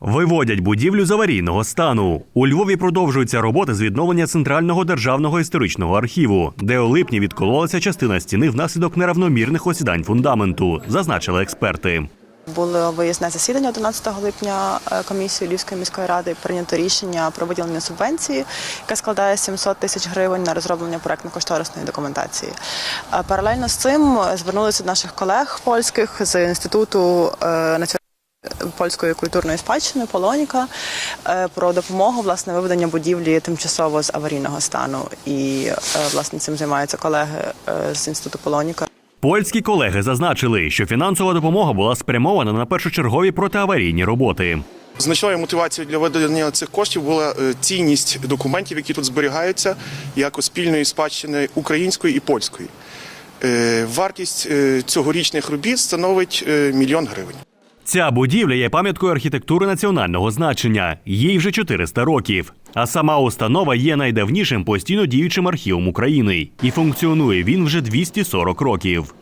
Виводять будівлю з аварійного стану. У Львові продовжуються роботи з відновлення центрального державного історичного архіву, де у липні відкололася частина стіни внаслідок неравномірних осідань фундаменту, зазначили експерти. Було виїзне засідання 11 липня е, комісії Львівської міської ради. Прийнято рішення про виділення субвенції, яка складає 700 тисяч гривень на розроблення проектно-кошторисної документації. Е, Паралельно з цим звернулися до наших колег польських з інституту е, польської культурної спадщини Полоніка е, про допомогу власне виведення будівлі тимчасово з аварійного стану. І е, власне цим займаються колеги е, з інституту Полоніка. Польські колеги зазначили, що фінансова допомога була спрямована на першочергові протиаварійні роботи. Значною мотивацією для виділення цих коштів була цінність документів, які тут зберігаються, як спільної спадщини української і польської. Вартість цьогорічних робіт становить мільйон гривень. Ця будівля є пам'яткою архітектури національного значення. Їй вже 400 років. А сама установа є найдавнішим постійно діючим архівом України і функціонує він вже 240 років.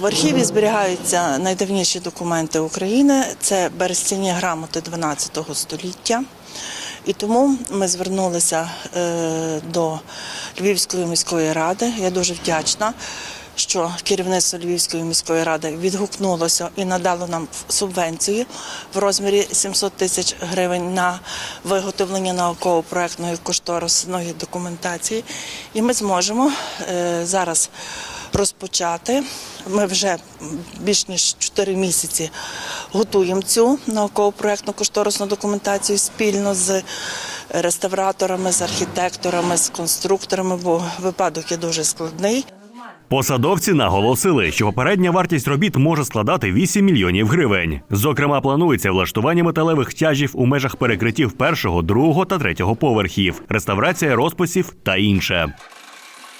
В архіві зберігаються найдавніші документи України. Це берестяні грамоти 12 століття. І тому ми звернулися е, до Львівської міської ради. Я дуже вдячна, що керівництво Львівської міської ради відгукнулося і надало нам субвенцію в розмірі 700 тисяч гривень на виготовлення науково-проектної кошторисної документації. І ми зможемо е, зараз розпочати. Ми вже більш ніж 4 місяці готуємо цю науково-проектну кошторисну документацію спільно з реставраторами, з архітекторами, з конструкторами, бо випадок є дуже складний. Посадовці наголосили, що попередня вартість робіт може складати 8 мільйонів гривень. Зокрема, планується влаштування металевих тяжів у межах перекриттів першого, другого та третього поверхів, реставрація розписів та інше.